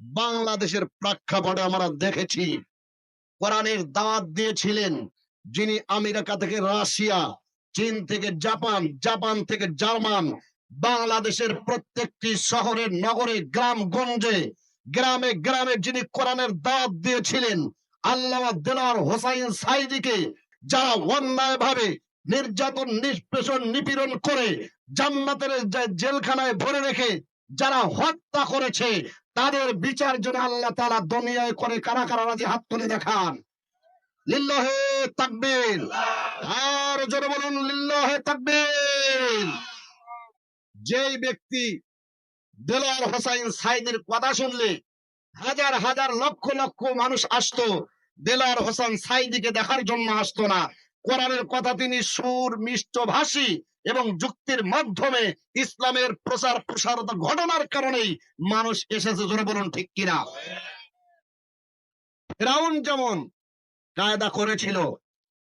বাংলাদেশের প্রেক্ষাপটে আমরা দেখেছি, কোরআনের দাওয়াত দিয়েছিলেন যিনি আমেরিকা থেকে রাশিয়া, চীন থেকে জাপান জাপান থেকে জার্মান, বাংলাদেশের প্রত্যেকটি শহরে নগরে গ্রাম গঞ্জে গ্রামে গ্রামে যিনি কোরআনের দাওয়াত দিয়েছিলেন আল্লাহ দেলার হোসাইন সাইদিকে যারা অন্যায় ভাবে নির্যাতন, নিষ্পেষণ, নিপীড়ন করে জান্নাতের জেলখানায় ভরে রেখে, যারা হত্যা করেছে তাদের বিচার জন্য আল্লাহ তাআলা দুনিয়ায় করে কারা কারা রাজি হাত তুলে দেখান। আর জোরে বলুন যেই ব্যক্তি দেলোয়ার হোসাইন সাইদের কথা শুনলে হাজার হাজার লক্ষ লক্ষ মানুষ আসতো দেলোয়ার হোসেন সাইদিকে দেখার জন্য আসতো না। কোরআনের কথা তিনি সুর মিষ্ট ভাষী এবং যুক্তির মাধ্যমে ইসলামের প্রচার প্রসারতা ঘটনার কারণেই মানুষ এসেছে জোরে বলুন ঠিক কিনা? ফেরাউন যেমন কায়দা করেছিল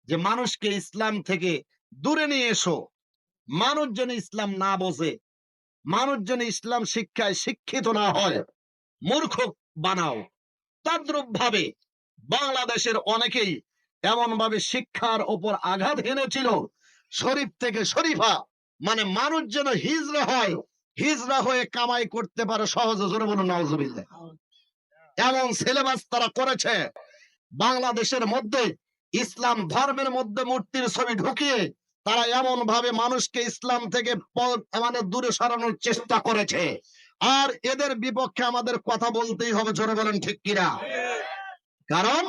যে মানুষকে ইসলাম থেকে দূরে নিয়ে এসো, মানুষ যেন ইসলাম না বোঝে, মানুষ যেন ইসলাম শিক্ষায় শিক্ষিত না হয়, মূর্খ বানাও। তদ্রুপ ভাবে বাংলাদেশের অনেকেই এমন ভাবে শিক্ষার ওপর আঘাত এনেছিল শরীফ থেকে শরীফা মানে মানুষ যেন হিজরা হয় হিজরা হয়ে কামাই করতে পারে সহজে জোরে বলুন নওয়াজুবিল্লাহ এমন সিলেবাস তারা করেছে বাংলাদেশের মধ্যে ইসলাম ধর্মের মধ্যে মূর্তির ছবি ঢুকিয়ে তারা এমন ভাবে মানুষকে ইসলাম থেকে মানে দূরে সরানোর চেষ্টা করেছে। আর এদের বিপক্ষে আমাদের কথা বলতেই হবে জোরে বলেন ঠিক কিনা? কারণ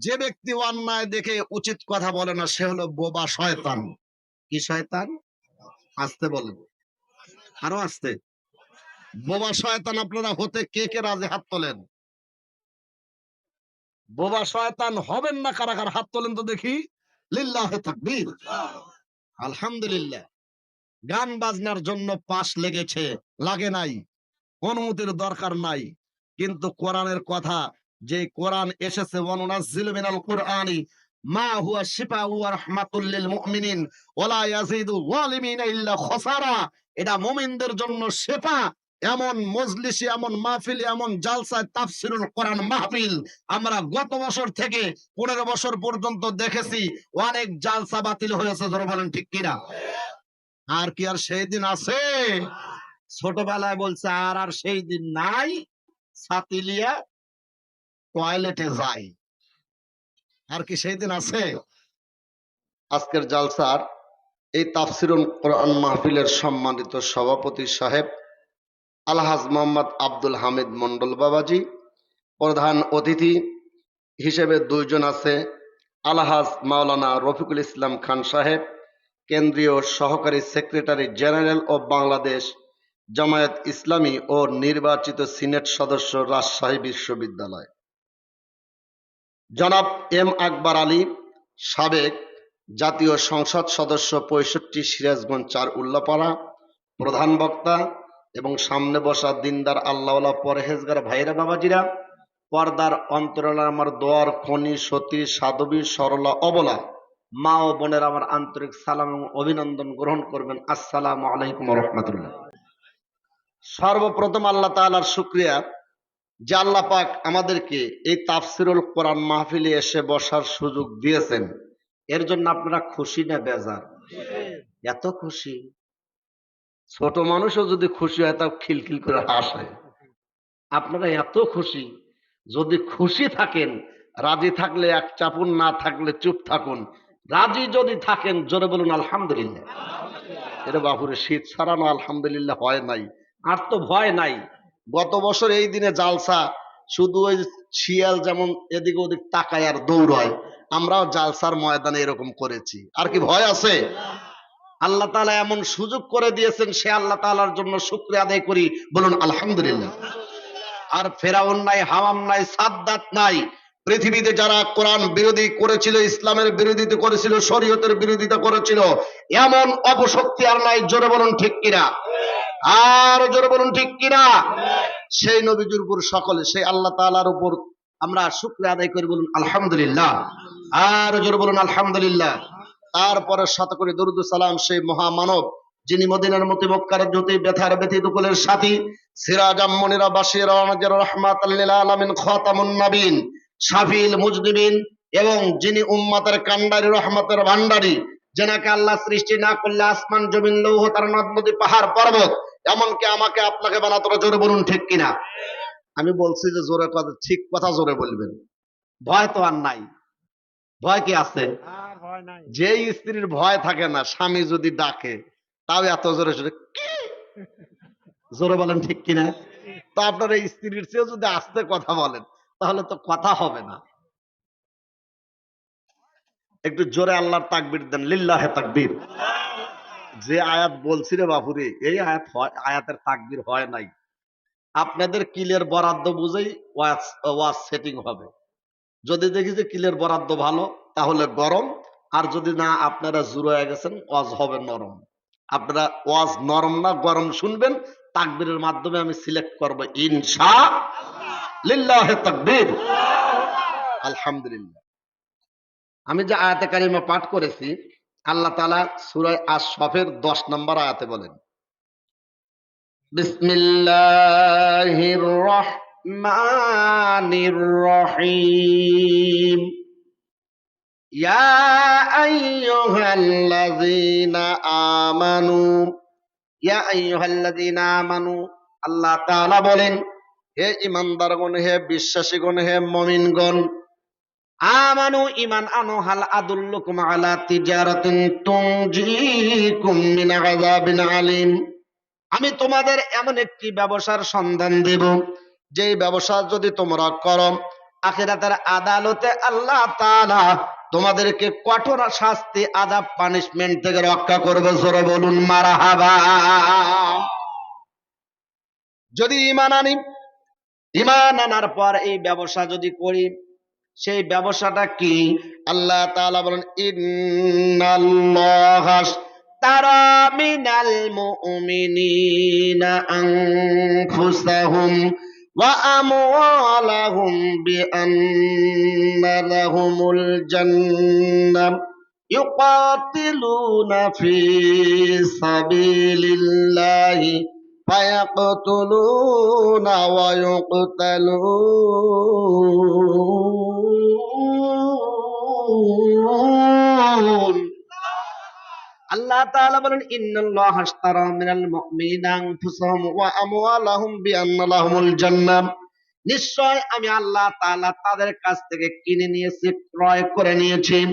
যে ব্যক্তি অন্যায় দেখে উচিত কথা বলে না, সে হলো বোবা শয়তান। কি শয়তান? আসতে বলেন। আরও আসতে। বোবা শয়তান আপনারা হতে কে কে রাজে হাত তোলেন? বোবা শয়তান হবেন না কারা কারা হাত তোলেন তো দেখি। লিল্লাহে তাকবীর। আলহামদুলিল্লাহ। গান বাজনার জন্য পাশ লেগেছে, লাগে নাই। অনুমতির দরকার নাই। কিন্তু কোরআনের কথা যে কোরআন এসেছে, ওয়ানুনাজ্জিলু মিনাল কুরআনি, মা হুয়া শিফাউ ওয়া রাহমাতুল লিল মুমিনিন, ওয়ালা ইয়াজিদু যালিমিনা ইল্লা খাসারা। এটা মুমিনদের জন্য শেফা। এমন মজলিসে, এমন মাহফিল, এমন জালসায় তাফসিরুল কোরআন মাহফিল আমরা গত বছর থেকে পনেরো বছর পর্যন্ত দেখেছি, অনেক জালসা বাতিল হয়েছে, ধরো বলেন, ঠিক কিনা? আর কি আর সেই দিন আছে? ছোটবেলায় বলছে, আর আর সেই দিন নাই সাতিলিয়া টয়লেটে যাই আর কি সেই দিন আছে? আজকের জালসার এই তাফসিরুল কোরআন মাহফিলের সম্মানিত সভাপতি সাহেব আলহাজ মোহাম্মদ আব্দুল হামিদ মন্ডল বাবাজি, প্রধান অতিথি হিসেবে দুইজন আছে আলহাজ মাওলানা রফিকুল ইসলাম খান সাহেব, কেন্দ্রীয় সহকারী সেক্রেটারি জেনারেল ও বাংলাদেশ জামায়াত ইসলামী ও নির্বাচিত সিনেট সদস্য রাজশাহী বিশ্ববিদ্যালয়। জনাব এম আকবর আলী, সাবেক জাতীয় সংসদ সদস্য পঁয়ষট্টি সিরাজগঞ্জ চার উল্লাপাড়া, প্রধান বক্তা এবং সামনে বসা দিনদার আল্লাহওয়ালা পরহেজগার ভাইরা বাবাজিরা, পর্দার অন্তরালে আমার দোয়ার খনি সতী সাধবী, সরলা, অবলা, মা ও বোনের আমার আন্তরিক সালাম এবং অভিনন্দন গ্রহণ করবেন। আসসালামু আলাইকুম রহমতুল্লাহ। সর্বপ্রথম আল্লাহ তাআলার শুক্রিয়া যে আল্লাহ পাক আমাদেরকে এই তাফসিরুল কোরআন মাহফিলে এসে বসার সুযোগ দিয়েছেন, এর জন্য আপনারা খুশি না বেজার? এত খুশি। ছোট মানুষও যদি খুশি হয়, তাও খিলখিল করে হাসে। আপনারা এত খুশি। যদি খুশি থাকেন, রাজি থাকলে এক চাপুন, না থাকলে চুপ থাকুন। রাজি যদি থাকেন, জোরে বলুন, আলহামদুলিল্লাহ। এটা বাপুরে, শীত ছাড়ানো আলহামদুলিল্লাহ হয় নাই। আর তো ভয় নাই। গত বছর এই দিনে জালসা, শুধু ওই শিয়াল যেমন এদিক ওদিক তাকায় আর দৌড়ায়, আমরাও জালসার ময়দানে এরকম করেছি। আর কি ভয় আছে? আল্লাহ তাআলা এমন সুযোগ করে দিয়েছেন, সে আল্লাহ তাআলার জন্য শুক্রিয়া আদায় করি। বলুন, আলহামদুলিল্লাহ। আর ফেরাউন নাই হামাম নাই, সাদ্দাত নাই। পৃথিবীতে যারা কোরআন বিরোধী করেছিল, ইসলামের বিরোধিতা করেছিল, শরীয়তের বিরোধিতা করেছিল, এমন অপশক্তি আর নাই, জোরে বলুন, ঠিক কিনা? আর জোরে বলুন, ঠিক কিনা? সেই নবীজির উপর সকলে, সেই আল্লাহ তাআলার উপর আমরা শুক্রিয়া আদায় করি, বলুন, আলহামদুলিল্লাহ। আর জোরে বলুন, আলহামদুলিল্লাহ। তারপরে শত করে দরুদ সালাম সেই মহামানব, যিনি মদিনার মতি মক্কার জ্যোতি, ব্যথার ব্যথিত কুলের সাথী সিরাজাম মনিরা বাসিরা রহমাতাল্লিল আলামিন, খাতামুন নবীন শাফিল মুজদিবিন, এবং যিনি উম্মাতের কান্ডারি রহমতের ভান্ডারী যেনাকে আল্লাহ সৃষ্টি না করলে আসমান, জমিন, লৌহ, তার নদ, নদী, পাহাড়, পর্বত এমনকি আমাকে আপনাকে বানাতো জোরে বলুন ঠিক কিনা? আমি বলছি যে জোরে কথা ঠিক কথা জোরে বলবেন। ভয় তো আর নাই। ভয় কি আছে? আর ভয় নাই। যে স্ত্রীর ভয় থাকে না স্বামী যদি ডাকে তাও এত জোরে জোরে "কি?" জোরে বলেন ঠিক কিনা? তো আপনার এই স্ত্রীর চেয়েও যদি আস্তে কথা বলেন তাহলে তো কথা হবে না। একটু জোরে আল্লাহর তাকবির দেন লিল্লাহে তাকবির। যে আয়াত বলছি রে বাপুরে এই আয়াত আয়াতের তাকবির হয় নাই। আপনাদের কিলের বরাদ্দ বুঝেই ওয়াজ সেটিং হবে। যদি দেখি যে কিলের বরাদ্দ ভালো, তাহলে গরম। আর যদি না, আপনারা জুড়ে গেছেন, ওয়াজ হবে নরম। আপনারা ওয়াজ নরম না, গরম শুনবেন। তাকবীরের মাধ্যমে আমি সিলেক্ট করব ইনশা লিল্লাহে তাকবীর। আলহামদুলিল্লাহ। আমি যে আয়াতে কারিমা পাঠ করেছি আল্লাহ তাআলা সূরা আশ-শফের 10 নম্বর আয়াতে বলেন, বিসমিল্লাহির রহমানির রহিম। ইয়া আইয়ুহাল্লাযীনা আমানু, ইয়া আইয়ুহাল্লাযীনা আল্লাহ বলেন, হে ইমানদারগণ হে বিশ্বাসীগণ, হে মুমিনগণ আমানু ইমান আনো, হাল আদুল্লুকুম আলা তিজারাতিন তুনজিকুম মিন আযাবিন আলিম। আমি তোমাদের এমন একটি ব্যবসার সন্ধান দেব, যেই ব্যবসা যদি তোমরা করো, আখিরাতের আদালতে আল্লাহ তাআলা তোমাদেরকে কঠোর শাস্তি আদাব পানিশমেন্ট থেকে রক্ষা করবে। জোরে বলুন, মারহাবা। যদি ইমান আনি ইমান আনার পর এই ব্যবসা যদি করি সেই ব্যবসাটা কি আল্লাহ তাআলা বলেন ইন্নাল্লাহা তারা মিনাল মুমিনিনা আনফুসাহুম ওয়া আমওয়ালাহুম বিআন্না লাহুমুল জান্নাহ يقاتلون في سبيل الله فيقتلون ويقتلون আল্লাহ তাআলা বলেন, ইন্নাল্লাহ আশতারা মিনাল আনফুসাহুম ওয়া আমওয়ালাহুম নিশ্চয় আমি আল্লাহ তাআলা তাদের কাছ থেকে কিনে নিয়েছি, ক্রয় করে নিয়েছি।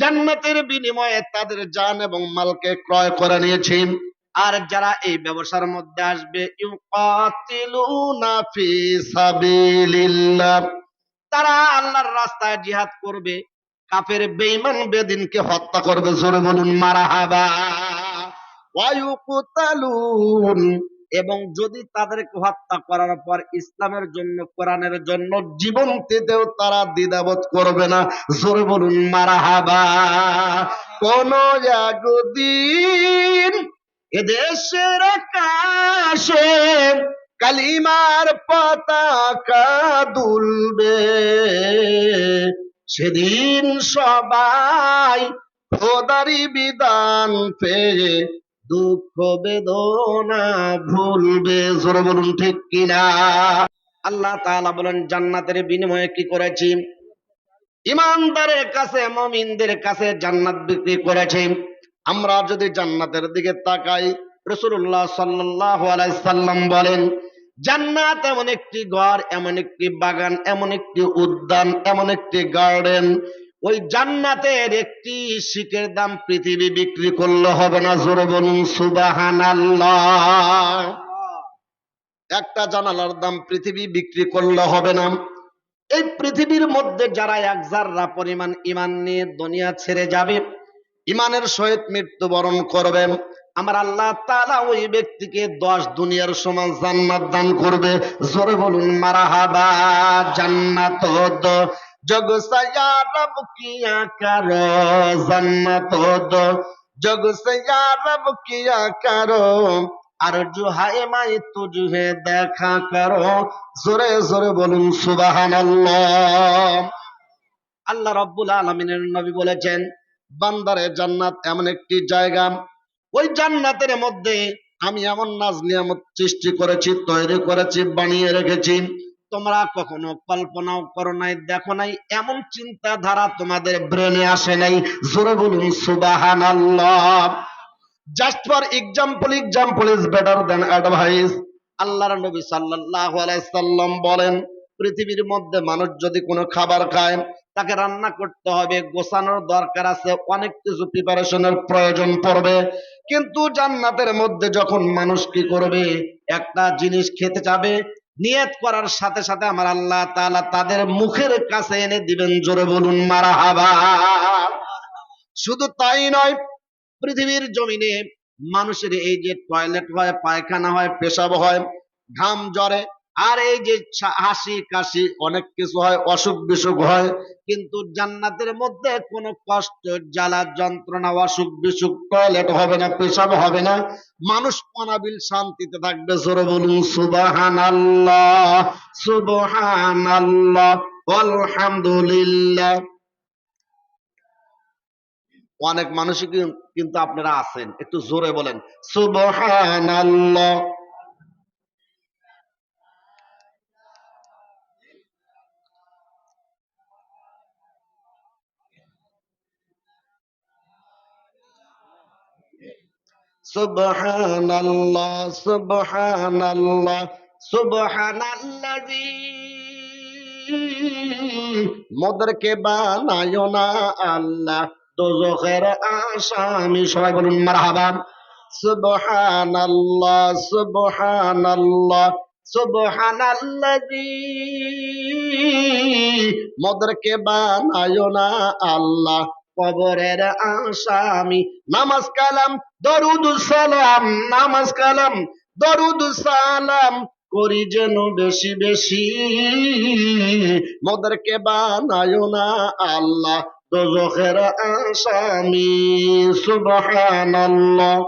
জান্নাতের বিনিময়ে তাদের জান এবং মালকে ক্রয় করে নিয়েছি। আর যারা এই ব্যবসার মধ্যে আসবে, ইউকাতিলুনা ফি সাবিলিল্লাহ। তারা আল্লাহর রাস্তায় জিহাদ করবে। কাফের বেঈমান বেদিনকে হত্যা করবে, জোরে বলুন মারাহাবা ওয়ায়ুকুতালুন, এবং যদি তাদেরকে হত্যা করার পর ইসলামের জন্য, কোরআনের জন্য জীবন দিতেও তারা দ্বিধাবোধ করবে না, জোরে বলুন মারাহাবা কোন একদিন এদেশের আকাশে কালিমার পতাকা দুলবে। সেদিন সবাই খোদারি বিধান পেয়ে দুঃখ বেদনা ভুলবে। জোরে বলুন ঠিক কিনা? আল্লাহ তাআলা বলেন, জান্নাতের বিনিময়ে কি করেছি? ইমানদারের কাছে, মমিনদের কাছে জান্নাত বিক্রি করেছে। আমরা যদি জান্নাতের দিকে তাকাই রসুল্লাহ সাল্লাল্লাহু আলাইহি সাল্লাম বলেন জান্নাত এমন একটি ঘর, এমন একটি বাগান, এমন একটি উদ্যান, এমন একটি গার্ডেন। ওই জান্নাতের একটি শিকের দাম পৃথিবী বিক্রি করলে হবে না, জোরে বলুন একটা জানালার দাম পৃথিবী বিক্রি করলে হবে না। এই পৃথিবীর মধ্যে যারা এক জাররা পরিমাণ ইমান নিয়ে দুনিয়া ছেড়ে যাবে, ইমানের সহিত মৃত্যুবরণ করবে আমার আল্লাহ তাআলা ওই ব্যক্তিকে দশ দুনিয়ার সমান জান্নাত দান করবে। জোরে বলুন, মারাহাবা, জান্নাত জগ সয়া রব কিয়া করো জান্নাত জগ সয়া রব কিয়া করো আর জো হায় মাই তুঝে দেখা করো। জোরে জোরে বলুন, সুবহানাল্লাহ। আল্লাহ রব্বুল আলমিনের নবী বলেছেন, বান্দারে জান্নাত এমন একটি জায়গা ওই জান্নাতের মধ্যে আমি এমন নাজ নিয়ামত সৃষ্টি করেছি, তৈরি করেছি, বানিয়ে রেখেছি। তোমরা কখনো কল্পনাও করো নাই, দেখো নাই, এমন চিন্তাধারা তোমাদের ব্রেনে আসে নাই। জোরে বলুন সুবাহান just for example example is better than advice আল্লাহর নবী সাল্লাল্লাহু আলাইহি সাল্লাম বলেন পৃথিবীর মধ্যে মানুষ যদি কোনো খাবার খায়, তাকে রান্না করতে হবে, গোছানোর দরকার আছে, অনেক কিছু প্রিপারেশনের প্রয়োজন পড়বে। কিন্তু জান্নাতের মধ্যে যখন মানুষ কি করবে, একটা জিনিস খেতে যাবে নিয়ত করার সাথে সাথে আমার আল্লাহ তাআলা তাদের মুখের কাছে এনে দিবেন, জোরে বলুন মারা মারহাবা। শুধু তাই নয়, পৃথিবীর জমিনে মানুষের এই যে টয়লেট হয়, পায়খানা হয়, পেশাব হয়, ঘাম জ্বরে আর এই যে হাসি কাশি অনেক কিছু হয়, অসুখ বিসুখ হয়, কিন্তু জান্নাতের মধ্যে কোনো কষ্ট, জ্বালা, যন্ত্রণা, অসুখ বিসুখ টয়লেট হবে না, পেশাব হবে না, মানুষ অনাবিল শান্তিতে থাকবে, জোরে বলুন সুবাহান আল্লাহ সুবহান আল্লাহ আলহামদুলিল্লাহ অনেক মানুষই কিন্তু আপনারা আছেন, একটু জোরে বলেন সুবহান আল্লাহ সুবহান আল্লাহ সুবহান আল্লাহ সুবহান মোদেরকে বানায় না আল্লাহ, দোজখের আসামি সবাই বলুন মারহাবা সুবহান আল্লাহ সুবহান আল্লাহ সুবহান মোদেরকে বানায় না আল্লাহ কবরের আসামি। নামাজ কালাম, দরুদ সালাম, নামাজ কালাম, দরুদ সালাম করি যেন বেশি বেশি। মোদেরকে বানায় না আল্লাহ, দোজখের আসামি। সুবহানাল্লাহ।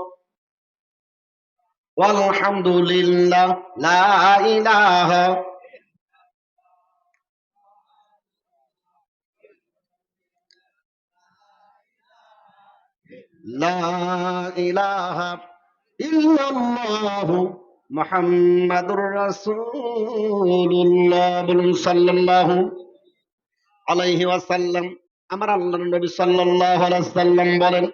আলহামদুলিল্লাহ লা ইলাহা সাল্লাল্লাহু আমার নবী সাল্লাম বলেন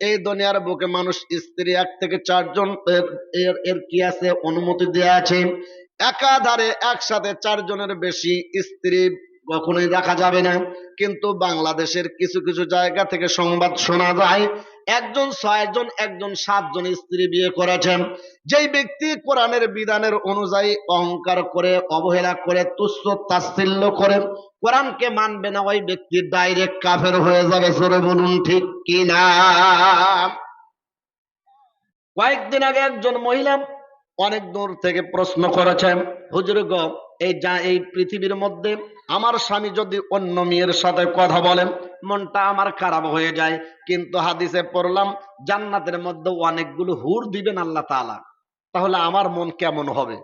এই দুনিয়ার বুকে মানুষ স্ত্রী এক থেকে চারজন, এর এর এর কি আছে? অনুমতি দেয়া আছে। একাধারে একসাথে চারজনের বেশি স্ত্রী কখনোই রাখা যাবে না। কিন্তু বাংলাদেশের কিছু কিছু জায়গা থেকে সংবাদ শোনা যায়, একজন ছয়জন, একজন সাতজন স্ত্রী বিয়ে করেছেন। যেই ব্যক্তি কোরআনের বিধানের অনুযায়ী অহংকার করে, অবহেলা করে তুচ্ছ তাচ্ছিল্য করে, কোরআনকে মানবে না, ওই ব্যক্তি ডাইরেক্ট কাফের হয়ে যাবে। সরে বলুন, ঠিক কিনা? কয়েকদিন আগে একজন মহিলা অনেক দূর থেকে প্রশ্ন করেছেন, হুজুর গ, এই যা, এই পৃথিবীর মধ্যে আমার স্বামী যদি অন্য মেয়ের সাথে কথা বলেন, মনটা আমার খারাপ হয়ে যায়। কিন্তু হাদিসে পড়লাম, জান্নাতের মধ্যে অনেকগুলো হুর দিবেন আল্লাহ তাআলা। তাহলে আমার মন কেমন হবে?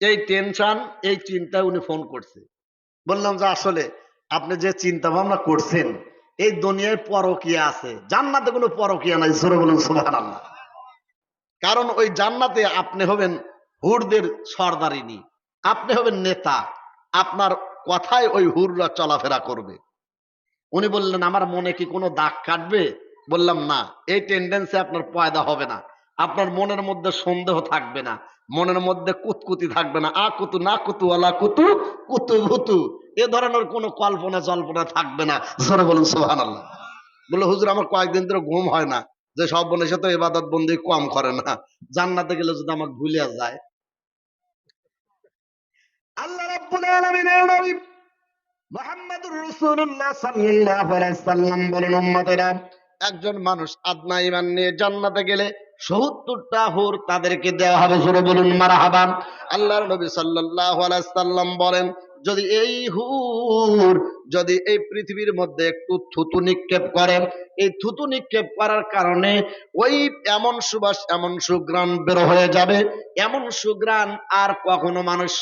এই টেনশন, এই চিন্তায় উনি ফোন করছে। বললাম যে, আসলে আপনি যে চিন্তা ভাবনা করছেন, এই দুনিয়ায় পরকিয়া আছে। জান্নাতে কোনো পরকিয়া নাই। জোরে বলুন, সুবহানাল্লাহ। কারণ ওই জান্নাতে আপনি হবেন হুরদের সর্দারিনী, আপনি হবেন নেতা, আপনার কথায় ওই হুররা চলাফেরা করবে। উনি বললেন, আমার মনে কি কোনো দাগ কাটবে? বললাম, না, এই টেন্ডেন্সি আপনার পয়দা হবে না। আপনার মনের মধ্যে সন্দেহ থাকবে না, মনের মধ্যে কুতকুতি থাকবে না। আ কুতু, না কুতু আলা কুতু কুতু ভুতু, এ ধরনের কোনো কল্পনা জল্পনা থাকবে না। জোরে বলুন সোহান আল্লাহ বলে হুজুর, আমার কয়েকদিন ধরে ঘুম হয় না। যে সব বোনের সাথে এবাদত বন্দি কম করে না, জান্নাতে গেলে যদি আমাকে ভুলিয়া যায়। আল্লাহ রাব্বুল আলামিনের নবী রাসূলুল্লাহ সাল্লাল্লাহু আলাইহি সাল্লাম বলেন, উম্মতেরা, একজন মানুষ আদনা ঈমান নিয়ে জান্নাতে গেলে সত্তরটা হুর তাদেরকে দেওয়া হবে। জোরে বলুন মারহাবা আল্লাহর নবী সাল্লাল্লাহু আলাইহি সাল্লাম বলেন যদি এই হুর, যদি এই পৃথিবীর মধ্যে একটু থুতু নিক্ষেপ করে, এই থুতু নিক্ষেপ করার কারণে ওই এমন সুবাস, এমন সুগ্রাণ বের হয়ে যাবে। এমন সুগ্রাণ আর কখনো মানুষ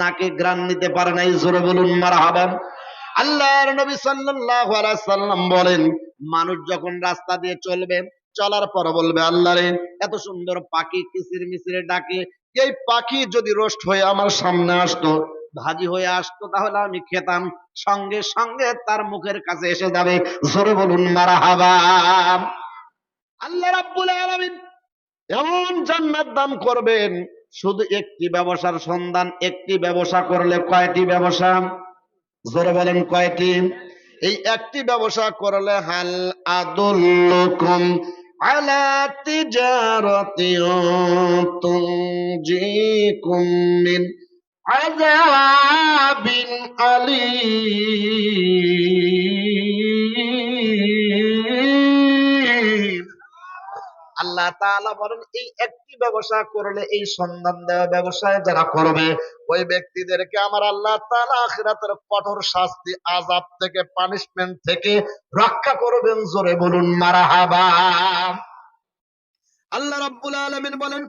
নাকে গ্রাণ নিতে পারে না, এই জোরে বলুন, মারহাবা। আল্লাহর নবী সাল্লাল্লাহু সাল্লাম বলেন, মানুষ যখন রাস্তা দিয়ে চলবে, চলার পর বলবে, আল্লাহ রে, এত সুন্দর পাখি কিসির মিসিরে ডাকে। এই পাখি যদি রোস্ট হয়ে আমার সামনে আসতো ভাজি হয়ে আসতো, তাহলে আমি খেতাম। সঙ্গে সঙ্গে তার মুখের কাছে এসে যাবে, জোরে বলুন মারা হাবা আল্লাহ রাব্বুল আলামিন এমন জান্নাত দান করবেন, শুধু একটি ব্যবসার সন্ধান, একটি ব্যবসা করলে কয়টি ব্যবসা? জোরে বলেন, কয়টি? এই একটি ব্যবসা করলে, হাল আদুল্লুকুম আলা তিজারাতি তুনজিকুম মিন আযাবিন আলীম। আল্লাহ তাআলা বলেন, এই একটি ব্যবসা করলে, এই সন্ধান দেওয়া ব্যবসায় যারা করবে, ওই ব্যক্তিদেরকে আমার আল্লাহ তাআলা আখিরাতের কঠোর শাস্তি, আযাব থেকে পানিশমেন্ট থেকে রক্ষা করবেন, জোরে বলুন, মারহাবা। আল্লাহ রাব্বুল আলামিন বলেন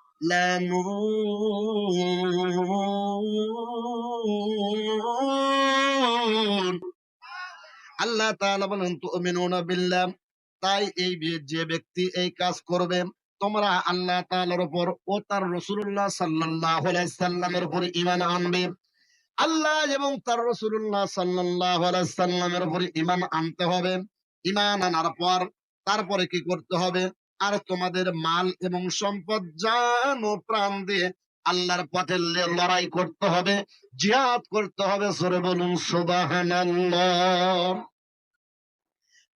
আল্লাহ তাআলা বলেন, তুমিনুনা তাই এই যে ব্যক্তি এই কাজ করবে, তোমরা আল্লাহ তাআলার উপর ও তার রাসূলুল্লাহ সাল্লাল্লাহু আলাইহি সাল্লামের উপর ঈমান আনবে। আল্লাহ এবং তার রাসূলুল্লাহ সাল্লাল্লাহু আলাইহি সাল্লামের উপর ঈমান আনতে হবে। ঈমান আনার পর তারপরে কি করতে হবে? আর তোমাদের মাল এবং সম্পদ জান ও প্রাণ দিয়ে আল্লাহর পথে লড়াই করতে হবে, জিহাদ করতে হবে সরে বলুন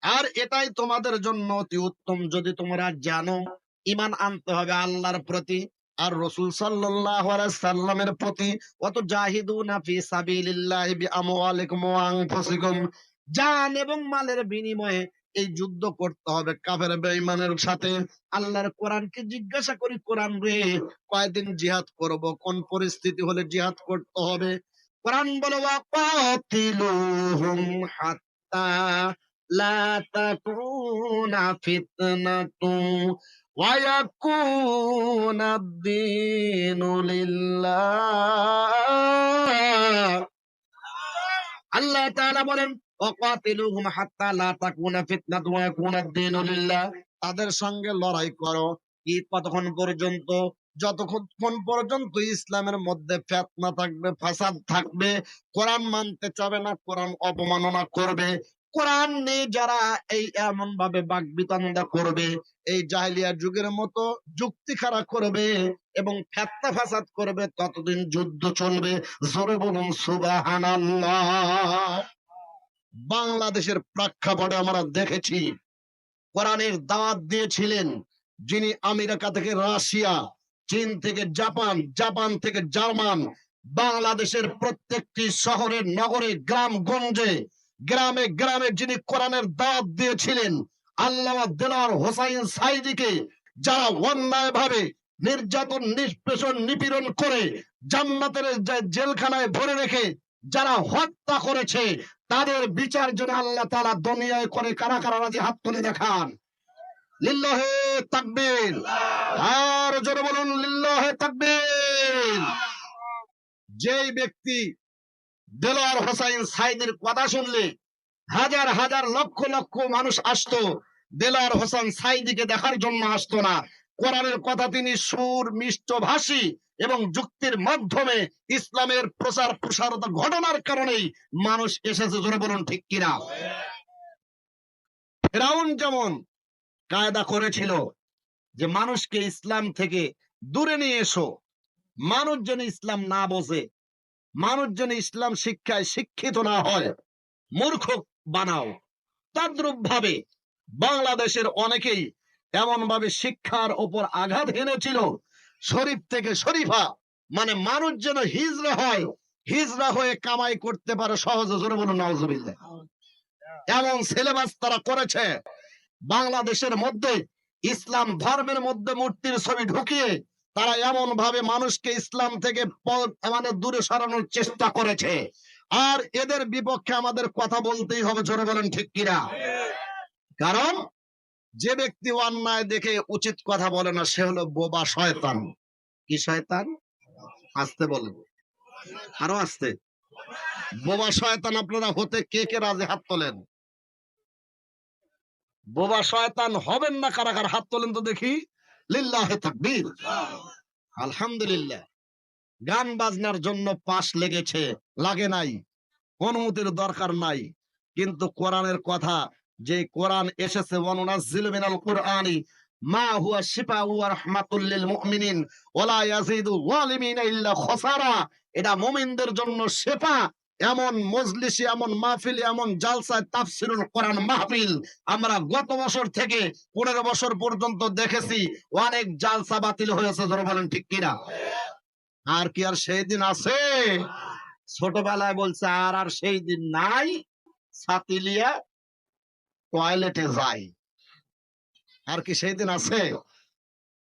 আর এটাই তোমাদের জন্য অতি উত্তম, যদি তোমরা জানো ইমান আনতে হবে আল্লাহর প্রতি আর রসুল আলাইহি সাল্লামের প্রতি। অত জাহিদু ফি সাবিলিল্লাহি বিআমওয়ালিকুম ওয়া আনফুসিকুম। জান এবং মালের বিনিময়ে এই যুদ্ধ করতে হবে কাফের বেঈমানের সাথে আল্লাহর কোরআনকে জিজ্ঞাসা করি কোরআন রে কয়দিন জিহাদ করব কোন পরিস্থিতি হলে জিহাদ করতে হবে কোরআন বলে ওয়াকাতিলুহুম হাত্তা لا تكون فتنة ويكون الدين لله আল্লাহ তাআলা বলেন তাদের সঙ্গে লড়াই করো। কতক্ষণ পর্যন্ত, যতক্ষণ পর্যন্ত ইসলামের মধ্যে ফেতনা থাকবে, ফাসাদ থাকবে, কোরআন মানতে চাবে না, কোরআন অপমাননা করবে। কোরআন নিয়ে যারা এই এমন ভাবে বাকবিতণ্ডা করবে, এই জাহিলিয়া যুগের মতো যুক্তি খাড়া করবে এবং ফেতনা ফাসাদ করবে, ততদিন যুদ্ধ চলবে। জোরে বলুন সুবহানাল্লাহ। বাংলাদেশের প্রেক্ষাপটে আমরা দেখেছি, কোরআনের দাওয়াত দিয়েছিলেন যিনি আমেরিকা থেকে রাশিয়া, চীন থেকে জাপান জাপান থেকে জার্মান, বাংলাদেশের প্রত্যেকটি শহরে নগরে গ্রাম গঞ্জে গ্রামে গ্রামে যিনি কোরআনের দাওয়াত দিয়েছিলেন, আল্লামা দেলার হোসাইন সাইদিকে, যারা অন্যায় ভাবে নির্যাতন, নিষ্পেষণ, নিপীড়ন করে জান্নাতের জেলখানায় ভরে রেখে যারা হত্যা করেছে, তাদের বিচার জন্য আল্লাহ তাআলা দুনিয়ায় করে কারা কারা রাজি হাত তুলে দেখান। যেই ব্যক্তি দেলোয়ার হোসাইন সাইদের কথা শুনলে, হাজার হাজার লক্ষ লক্ষ মানুষ আসতো, দেলোয়ার হোসেন সাইদিকে দেখার জন্য আসতো না। কোরআনের কথা তিনি সুর মিষ্ট ভাষী এবং যুক্তির মাধ্যমে ইসলামের প্রচার প্রসার ঘটনার কারণেই মানুষ এসেছে জোরে বলুন ঠিক কিনা? ফেরাউন যেমন কায়দা করেছিল যে মানুষকে ইসলাম থেকে দূরে নিয়ে এসো। মানুষ যেন ইসলাম না বোঝে, মানুষ যেন ইসলাম শিক্ষায় শিক্ষিত না হয়, মূর্খ বানাও। তদ্রুপ ভাবে বাংলাদেশের অনেকেই এমন ভাবে শিক্ষার ওপর আঘাত হেনেছিল শরীফ থেকে শরীফা। মানে মানুষ যেন হিজরা হয় হিজরা হয়ে কামাই করতে পারে সহজে জোরে বলুন এমন সিলেবাস তারা করেছে। বাংলাদেশের মধ্যে ইসলাম ধর্মের মধ্যে মূর্তির ছবি ঢুকিয়ে তারা এমন ভাবে মানুষকে ইসলাম থেকে মানে দূরে সরানোর চেষ্টা করেছে। আর এদের বিপক্ষে আমাদের কথা বলতেই হবে জোরে বলেন ঠিক কিনা? কারণ যে ব্যক্তি অন্যায় দেখে উচিত কথা বলে না, সে হলো বোবা শয়তান। কি শয়তান? আসতে বলেন। আরও আসতে। বোবা শয়তান আপনারা হতে কে কে রাজে হাত তোলেন? বোবা শয়তান হবেন না কারা কারা হাত তোলেন তো দেখি। লিল্লাহে তাকবীর। আলহামদুলিল্লাহ। গান বাজনার জন্য পাশ লেগেছে, লাগে নাই। অনুমতির দরকার নাই। কিন্তু কোরআনের কথা যে কোরআন এসেছে কুরআনি, মা হুয়া শিফাউ ওয়া রাহমাতুল মুমিনিন ইয়াজিদু ইল্লা খাসারা। এটা মুমিনদের জন্য শেফা, এমন মজলিসে, এমন মাহফিল, এমন জালসায় তাফসিরুল কোরআন মাহফিল। আমরা গত বছর থেকে পনেরো বছর পর্যন্ত দেখেছি, অনেক জালসা বাতিল হয়েছে, ধরো বলেন ঠিক কিনা। আর কি আর সেই দিন আছে? ছোটবেলায় বলছে, আর আর সেই দিন নাই ছাতিলিয়া টয়লেটে যাই আর কি সেই দিন আছে?